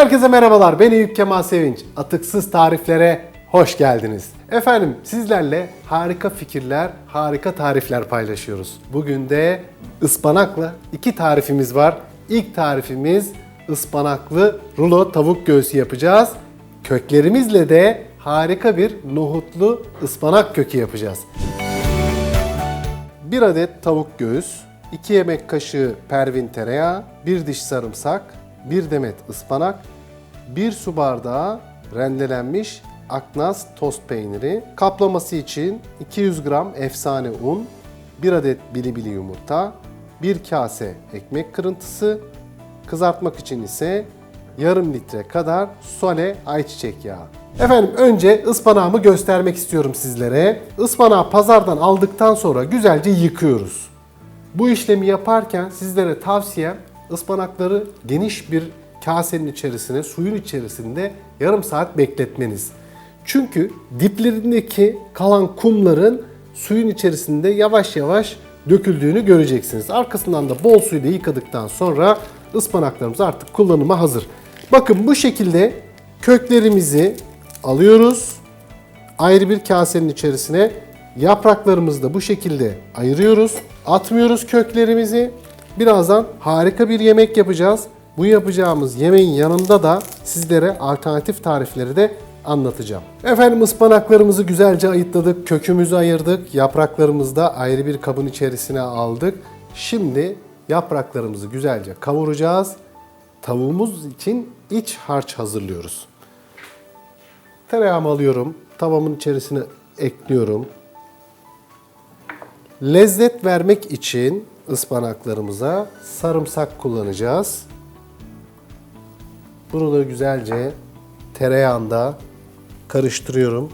Herkese merhabalar. Ben Eyüp Kemal Sevinç. Atıksız tariflere hoş geldiniz. Efendim sizlerle harika fikirler, harika tarifler paylaşıyoruz. Bugün de ıspanakla iki tarifimiz var. İlk tarifimiz ıspanaklı rulo tavuk göğsü yapacağız. Köklerimizle de harika bir nohutlu ıspanak kökü yapacağız. 1 adet tavuk göğüs, 2 yemek kaşığı pervin tereyağı, 1 diş sarımsak, 1 demet ıspanak, 1 su bardağı rendelenmiş aknaz tost peyniri, kaplaması için 200 gram efsane un, 1 adet bilibili yumurta, 1 kase ekmek kırıntısı, kızartmak için ise yarım litre kadar sole ayçiçek yağı. Efendim önce ıspanağımı göstermek istiyorum sizlere. Ispanağı pazardan aldıktan sonra güzelce yıkıyoruz. Bu işlemi yaparken sizlere tavsiyem ıspanakları geniş bir kasenin içerisine, suyun içerisinde yarım saat bekletmeniz. Çünkü diplerindeki kalan kumların suyun içerisinde yavaş yavaş döküldüğünü göreceksiniz. Arkasından da bol suyla yıkadıktan sonra ıspanaklarımız artık kullanıma hazır. Bakın bu şekilde köklerimizi alıyoruz. Ayrı bir kasenin içerisine yapraklarımızı da bu şekilde ayırıyoruz. Atmıyoruz köklerimizi. Birazdan harika bir yemek yapacağız. Bu yapacağımız yemeğin yanında da sizlere alternatif tarifleri de anlatacağım. Efendim ıspanaklarımızı güzelce ayıtladık, kökümüzü ayırdık, yapraklarımızı da ayrı bir kabın içerisine aldık. Şimdi yapraklarımızı güzelce kavuracağız. Tavuğumuz için iç harç hazırlıyoruz. Tereyağımı alıyorum, tavamın içerisine ekliyorum. Lezzet vermek için ıspanaklarımıza sarımsak kullanacağız. Da güzelce tereyağında karıştırıyorum.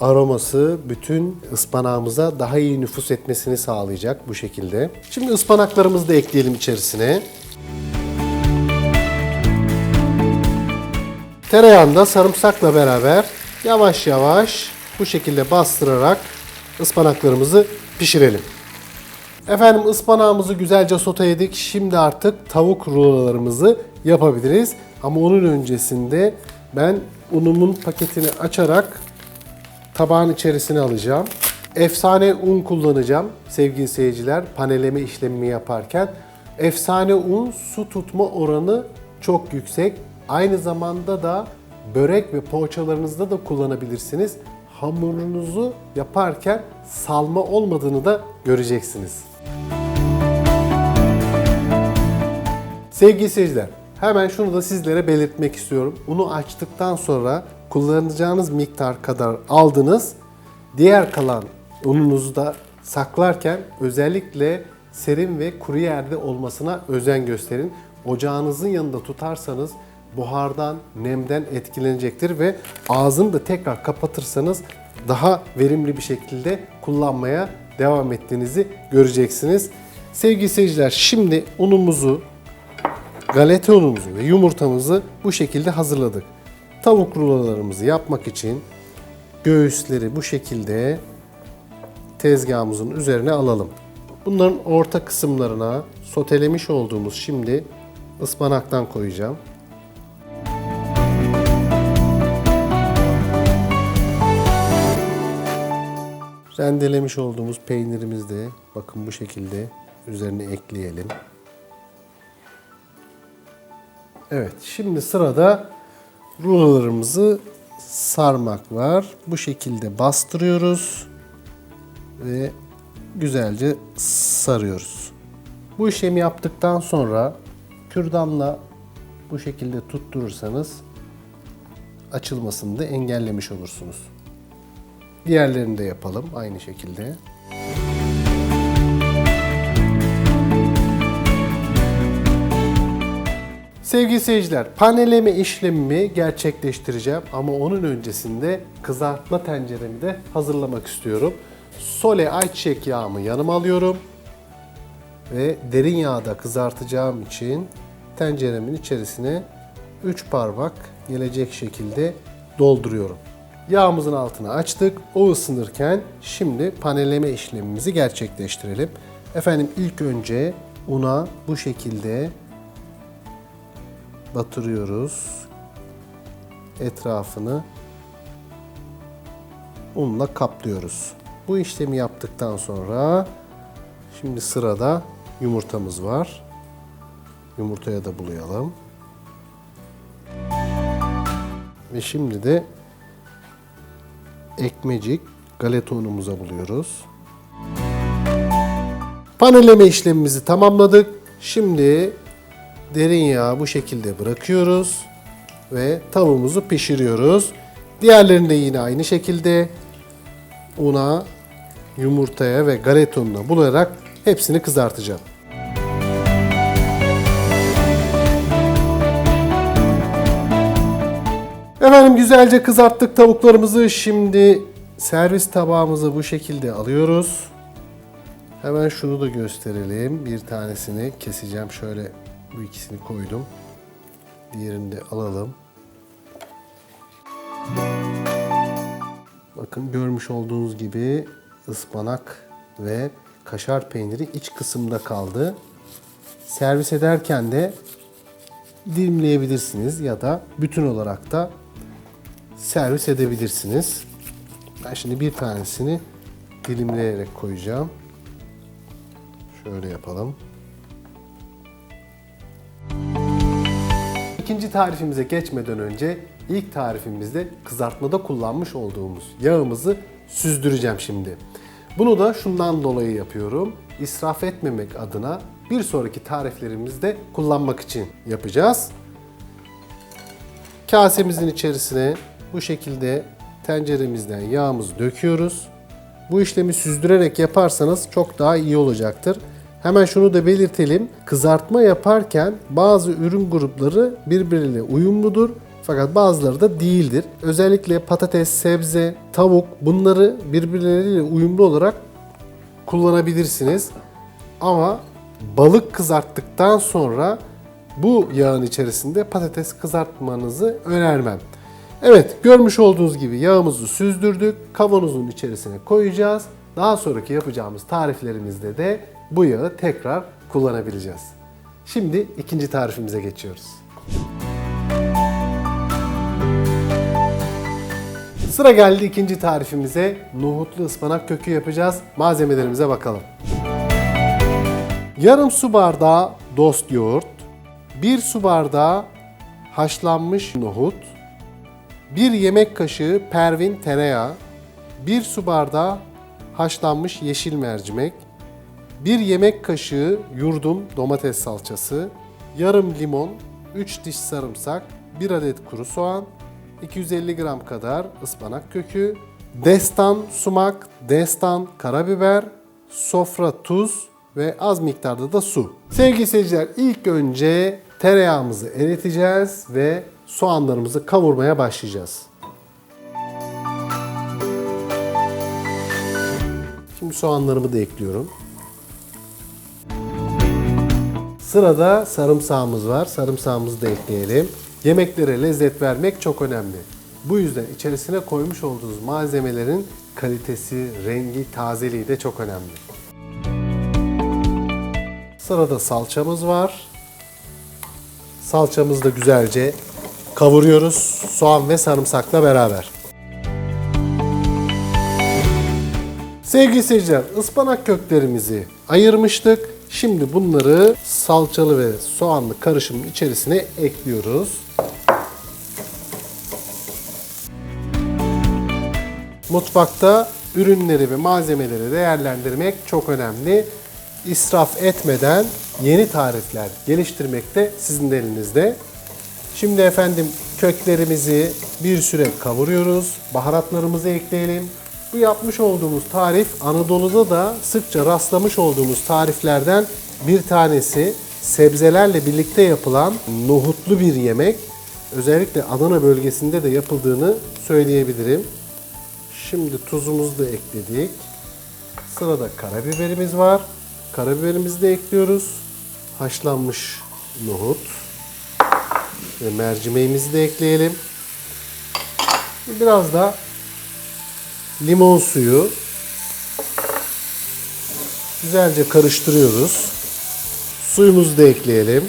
Aroması bütün ıspanağımıza daha iyi nüfus etmesini sağlayacak bu şekilde. Şimdi ıspanaklarımızı da ekleyelim içerisine. Tereyağında sarımsakla beraber yavaş yavaş bu şekilde bastırarak ıspanaklarımızı pişirelim. Efendim ıspanağımızı güzelce soteledik. Şimdi artık tavuk rulolarımızı yapabiliriz. Ama onun öncesinde ben unumun paketini açarak tabağın içerisine alacağım. Efsane un kullanacağım sevgili seyirciler paneleme işlemimi yaparken. Efsane un su tutma oranı çok yüksek. Aynı zamanda da börek ve poğaçalarınızda da kullanabilirsiniz. Hamurunuzu yaparken salma olmadığını da göreceksiniz. Sevgili seyirciler, hemen şunu da sizlere belirtmek istiyorum. Unu açtıktan sonra kullanacağınız miktar kadar aldınız. Diğer kalan ununuzu da saklarken özellikle serin ve kuru yerde olmasına özen gösterin. Ocağınızın yanında tutarsanız buhardan, nemden etkilenecektir ve ağzını da tekrar kapatırsanız daha verimli bir şekilde kullanmaya devam ettiğinizi göreceksiniz. Sevgili seyirciler şimdi unumuzu galeta unumuzu ve yumurtamızı bu şekilde hazırladık. Tavuk rulolarımızı yapmak için göğüsleri bu şekilde tezgahımızın üzerine alalım. Bunların orta kısımlarına sotelemiş olduğumuz şimdi ıspanaktan koyacağım. Rendelemiş olduğumuz peynirimizi de bakın bu şekilde üzerine ekleyelim. Evet, şimdi sırada rulolarımızı sarmak var. Bu şekilde bastırıyoruz ve güzelce sarıyoruz. Bu işlemi yaptıktan sonra kürdanla bu şekilde tutturursanız açılmasını da engellemiş olursunuz. Diğerlerini de yapalım aynı şekilde. Sevgili seyirciler, paneleme işlemimi gerçekleştireceğim ama onun öncesinde kızartma tenceremi de hazırlamak istiyorum. Sole ayçiçek yağımı yanıma alıyorum ve derin yağda kızartacağım için tenceremin içerisine 3 parmak gelecek şekilde dolduruyorum. Yağımızın altını açtık. O ısınırken şimdi panelleme işlemimizi gerçekleştirelim. Efendim ilk önce una bu şekilde batırıyoruz. Etrafını unla kaplıyoruz. Bu işlemi yaptıktan sonra şimdi sırada yumurtamız var. Yumurtaya da bulayalım. Ve şimdi de ekmecik galeta unumuza buluyoruz. Panelleme işlemimizi tamamladık. Şimdi derin yağı bu şekilde bırakıyoruz ve tavuğumuzu pişiriyoruz. Diğerlerini de yine aynı şekilde una, yumurtaya ve galeta ununa bulayarak hepsini kızartacağım. Efendim güzelce kızarttık tavuklarımızı. Şimdi servis tabağımızı bu şekilde alıyoruz. Hemen şunu da gösterelim. Bir tanesini keseceğim. Şöyle bu ikisini koydum. Diğerini de alalım. Bakın görmüş olduğunuz gibi ıspanak ve kaşar peyniri iç kısımda kaldı. Servis ederken de dilimleyebilirsiniz ya da bütün olarak da servis edebilirsiniz. Ben şimdi bir tanesini dilimleyerek koyacağım. Şöyle yapalım. İkinci tarifimize geçmeden önce ilk tarifimizde kızartmada kullanmış olduğumuz yağımızı süzdüreceğim şimdi. Bunu da şundan dolayı yapıyorum. İsraf etmemek adına bir sonraki tariflerimizde kullanmak için yapacağız. Kasemizin içerisine bu şekilde tenceremizden yağımızı döküyoruz. Bu işlemi süzdürerek yaparsanız çok daha iyi olacaktır. Hemen şunu da belirtelim. Kızartma yaparken bazı ürün grupları birbiriyle uyumludur fakat bazıları da değildir. Özellikle patates, sebze, tavuk bunları birbirleriyle uyumlu olarak kullanabilirsiniz. Ama balık kızarttıktan sonra bu yağın içerisinde patates kızartmanızı önermem. Evet görmüş olduğunuz gibi yağımızı süzdürdük. Kavanozun içerisine koyacağız. Daha sonraki yapacağımız tariflerimizde de bu yağı tekrar kullanabileceğiz. Şimdi ikinci tarifimize geçiyoruz. Sıra geldi ikinci tarifimize. Nohutlu ıspanak kökü yapacağız. Malzemelerimize bakalım. Yarım su bardağı dost yoğurt, 1 su bardağı haşlanmış nohut, 1 yemek kaşığı pervin tereyağı, 1 su bardağı haşlanmış yeşil mercimek, 1 yemek kaşığı yurdum domates salçası, yarım limon, 3 diş sarımsak, 1 adet kuru soğan, 250 gram kadar ıspanak kökü, destan sumak, destan karabiber, sofra tuz ve az miktarda da su. Sevgili seyirciler ilk önce tereyağımızı eriteceğiz ve soğanlarımızı kavurmaya başlayacağız. Şimdi soğanlarımı da ekliyorum. Sırada sarımsağımız var. Sarımsağımızı da ekleyelim. Yemeklere lezzet vermek çok önemli. Bu yüzden içerisine koymuş olduğunuz malzemelerin kalitesi, rengi, tazeliği de çok önemli. Sırada salçamız var. Salçamızı da güzelce kavuruyoruz soğan ve sarımsakla beraber. Sevgili seyirciler, ıspanak köklerimizi ayırmıştık. Şimdi bunları salçalı ve soğanlı karışımın içerisine ekliyoruz. Mutfakta ürünleri ve malzemeleri değerlendirmek çok önemli. İsraf etmeden yeni tarifler geliştirmek de sizin de elinizde. Şimdi efendim köklerimizi bir süre kavuruyoruz. Baharatlarımızı ekleyelim. Bu yapmış olduğumuz tarif Anadolu'da da sıkça rastlamış olduğumuz tariflerden bir tanesi. Sebzelerle birlikte yapılan nohutlu bir yemek. Özellikle Adana bölgesinde de yapıldığını söyleyebilirim. Şimdi tuzumuzu da ekledik. Sırada karabiberimiz var. Karabiberimizi de ekliyoruz. Haşlanmış nohut ve mercimeğimizi de ekleyelim. Biraz da limon suyu güzelce karıştırıyoruz. Suyumuzu da ekleyelim.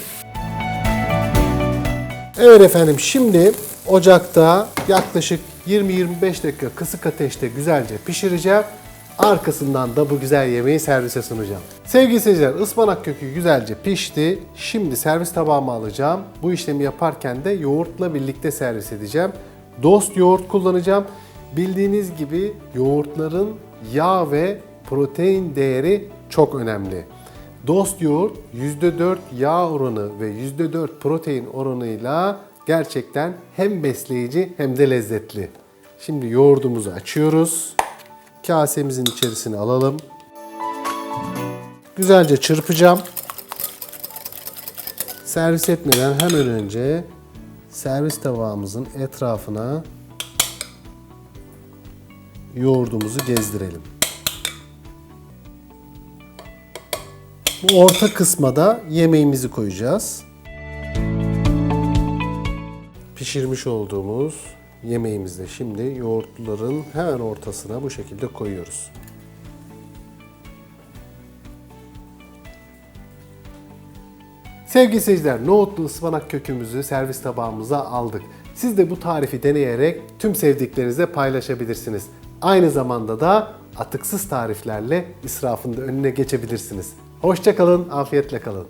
Evet efendim şimdi ocakta yaklaşık 20-25 dakika kısık ateşte güzelce pişireceğim. Arkasından da bu güzel yemeği servise sunacağım. Sevgili seyirciler ıspanak kökü güzelce pişti. Şimdi servis tabağıma alacağım. Bu işlemi yaparken de yoğurtla birlikte servis edeceğim. Dost yoğurt kullanacağım. Bildiğiniz gibi yoğurtların yağ ve protein değeri çok önemli. Dost yoğurt %4 yağ oranı ve %4 protein oranıyla gerçekten hem besleyici hem de lezzetli. Şimdi yoğurdumuzu açıyoruz. Kasemizin içerisine alalım. Güzelce çırpacağım. Servis etmeden hemen önce servis tabağımızın etrafına yoğurdumuzu gezdirelim. Bu orta kısma da yemeğimizi koyacağız. Pişirmiş olduğumuz yemeğimizi de şimdi yoğurtların hemen ortasına bu şekilde koyuyoruz. Sevgili seyirciler, nohutlu ıspanak kökümüzü servis tabağımıza aldık. Siz de bu tarifi deneyerek tüm sevdiklerinizle paylaşabilirsiniz. Aynı zamanda da atıksız tariflerle israfın da önüne geçebilirsiniz. Hoşçakalın, afiyetle kalın.